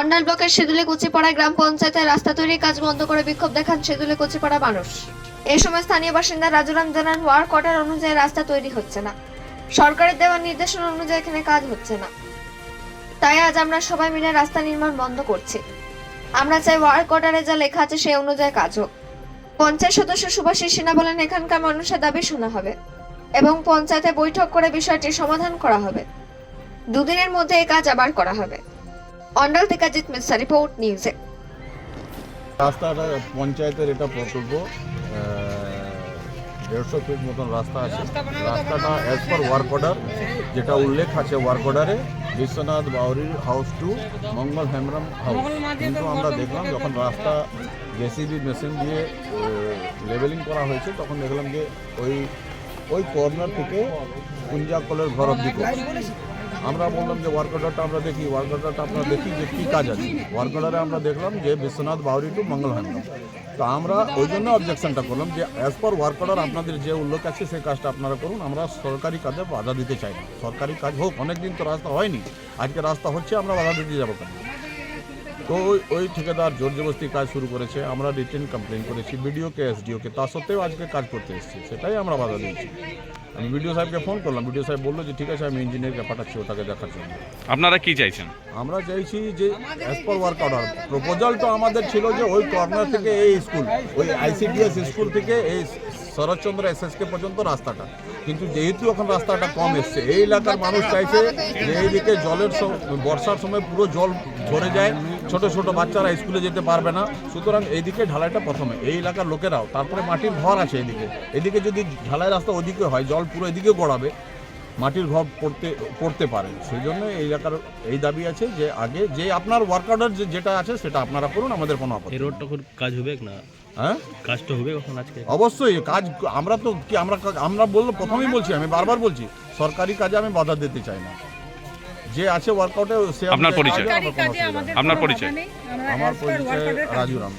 অন্ডাল ব্লকের সেদুলে কুচিপাড়া গ্রাম পঞ্চায়েতের রাস্তা তৈরির কাজ বন্ধ করে বিক্ষোভ দেখান সেদুলে কুচিপাড়া মানুষ। এই সময় স্থানীয় বাসিন্দা রাজুরাম জানান ওয়ার্ক অর্ডার অনুযায়ী রাস্তা তৈরি হচ্ছে না। সরকারের দেওয়া নির্দেশনা অনুযায়ী এখানে কাজ হচ্ছে না। তাই আজ আমরা সবাই মিলে রাস্তা নির্মাণ বন্ধ করছি। আমরা চাই ওয়ার্ক অর্ডারে যা লেখা আছে সেই অনুযায়ী কাজ হোক। পঞ্চায়েত সদস্য সুভাষী সিনহা বলেন, এখানকার মানুষের দাবি শোনা হবে এবং পঞ্চায়েতে বৈঠক করে বিষয়টি সমাধান করা হবে। দুদিনের মধ্যে এই কাজ আবার করা হবে। অন্ডাল থেকে জিত মিশ্রা রিপোর্ট, নিউজে। রাস্তাটা পঞ্চায়েতের এটা প্রকল্প দেড়শো ফিট মতন রাস্তা আছে। রাস্তাটা অ্যাজ পার ওয়ার্ক অর্ডার যেটা উল্লেখ আছে ওয়ার্ক অর্ডারে Biswanath বাউরির house to Mangal Hembram house কিন্তু আমরা দেখলাম যখন রাস্তা জেসিবি মেশিন দিয়ে লেভেলিং করা হয়েছে, তখন দেখলাম যে ওই ওই কর্নার থেকে কুঞ্জা কলের ঘর অব্দি। আমরা বললাম যে ওয়ার্ক অর্ডারটা আমরা দেখি ওয়ার্ক অর্ডারটা আমরা দেখি যে কী কাজ আছে। ওয়ার্ক অর্ডারে আমরা দেখলাম যে বিশ্বনাথ বাউরি টু মঙ্গল তো আমরা ওই জন্য অবজেকশনটা করলাম যে অ্যাজ পার ওয়ার্ক অর্ডার আপনাদের যে উল্লেখ আছে সেই কাজটা আপনারা করুন, আমরা সরকারি কাজে বাধা দিতে চাই না। সরকারি কাজ হোক অনেক দিন তো রাস্তা হয়নি। আজকে রাস্তা হচ্ছে, আমরা বাধা দিতে যাব কেন? তো ওই ওই ঠিকাদার জোর জবরদস্তি কাজ শুরু করেছে আমরা রিটেন কমপ্লেন করেছি বিডিওকে এসডিওকে তা সত্ত্বেও আজকে কাজ করতে এসেছি সেটাই আমরা বাধা দিয়েছি। আমি বিডিও সাহেবকে ফোন করলাম বিডিও সাহেব বলল যে ঠিক আছে আমি ইঞ্জিনিয়ারকে পাঠাচ্ছি ওটাকে দেখার জন্য। আপনারা কি চাইছেন? আমরা চাইছি যে as per work order proposal তো আমাদের ছিল যে ওই কর্নার থেকে এই স্কুল ওই আইসিডিএস স্কুল থেকে এই শরৎচন্দ্র এস এস কে পর্যন্ত রাস্তাটা। কিন্তু যেহেতু এখন রাস্তাটা কম এসছে, এই এলাকার মানুষ চাইছে যে এইদিকে জলের বর্ষার সময় পুরো জল ঝরে যায়, ছোট ছোট বাচ্চারা স্কুলে যেতে পারবে না। সুতরাং এইদিকে ঢালাইটা প্রথমে, এই এলাকার লোকেরাও। তারপরে মাটির ঘর আছে এদিকে। এদিকে যদি ঢালাই রাস্তা ওদিকে হয়, জল পুরো এদিকে গড়াবে। মাটির ঘর পড়তে পড়তে পারে সেই জন্য এই এলাকার এই দাবি আছে যে আগে যে আপনার ওয়ার্ক অর্ডার যেটা আছে সেটা আপনারা করুন আমাদের কোনো আপত্তি। রোডটা খুব কাজ হবে না হ্যাঁ কাজটা হবে কখন আজকে অবশ্যই কাজ আমরা তো কি আমরা আমরা বলল প্রথমেই বলছি আমি বারবার বলছি সরকারি কাজে আমি বাধা দিতে চাই না যে আছে ওয়ার্কআউটে সে আপনার পরিচয়? কাজ কোনো অসুবিধা নেই। আপনার পরিচয়? আমার পরিচয় রাজু রাম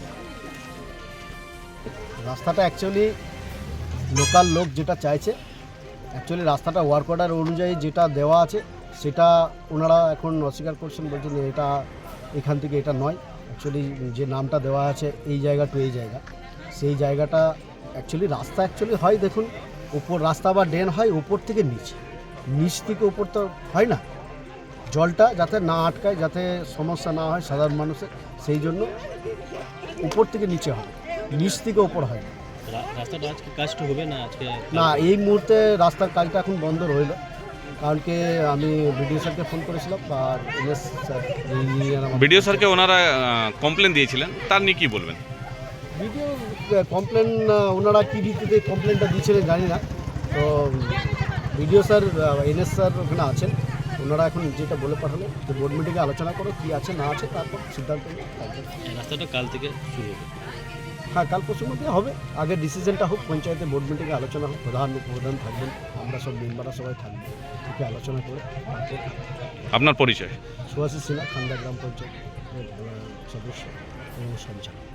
রাস্তাটা অ্যাকচুয়ালি লোকাল লোক যেটা চাইছে অ্যাকচুয়ালি রাস্তাটা ওয়ার্ক অর্ডার অনুযায়ী যেটা দেওয়া আছে, সেটা ওনারা এখন অস্বীকার করছেন, বলছেন এটা এখান থেকে এটা নয়। অ্যাকচুয়ালি যে নামটা দেওয়া আছে, এই জায়গা টু এই জায়গা। সেই জায়গাটা অ্যাকচুয়ালি রাস্তা অ্যাকচুয়ালি হয়, দেখুন উপর রাস্তা বা ড্রেন হয় উপর থেকে নিচে। নিচ থেকে উপর তো হয় না। জলটা যাতে না আটকায়, যাতে সমস্যা না হয় সাধারণ মানুষের, সেই জন্য উপর থেকে নিচে হয় নিচ থেকে উপর হয় না। রাস্তাটা আজকে কাজটা হবে না আজকে? না এই মুহূর্তে রাস্তার কাজটা এখন বন্ধ রইল। কারণ কি আমি বিডিও স্যারকে ফোন করেছিলাম আর এনএস স্যার বিডিও স্যারকে ওনারা কমপ্লেন দিয়েছিলেন। তার নিয়ে কি বলবেন? ভিডিও কমপ্লেন ওনারা কী ভিত্তিতে কমপ্লেনটা দিয়েছিলেন জানি না। তো ভিডিও স্যার এনএস স্যার ওখানে আছেন। ওনারা এখন যেটা বলে পাঠালো যে বোর্ড মিটিংয়ে আলোচনা করো কী আছে না আছে তারপর সিদ্ধান্ত রাস্তাটা কাল থেকে শুরু হবে। হ্যাঁ কাল পরশুর মধ্যে হবে। আগে ডিসিশনটা হোক পঞ্চায়েতে বোর্ড মিটিংয়ে আলোচনা হোক প্রধান প্রধান থাকবেন আমরা সব মেম্বাররা সবাই থাকব। থেকে আলোচনা করে আপনার পরিচয়? সুভাষী সিনহা খান্দা গ্রাম পঞ্চায়েত সদস্য এবং সঞ্চালক।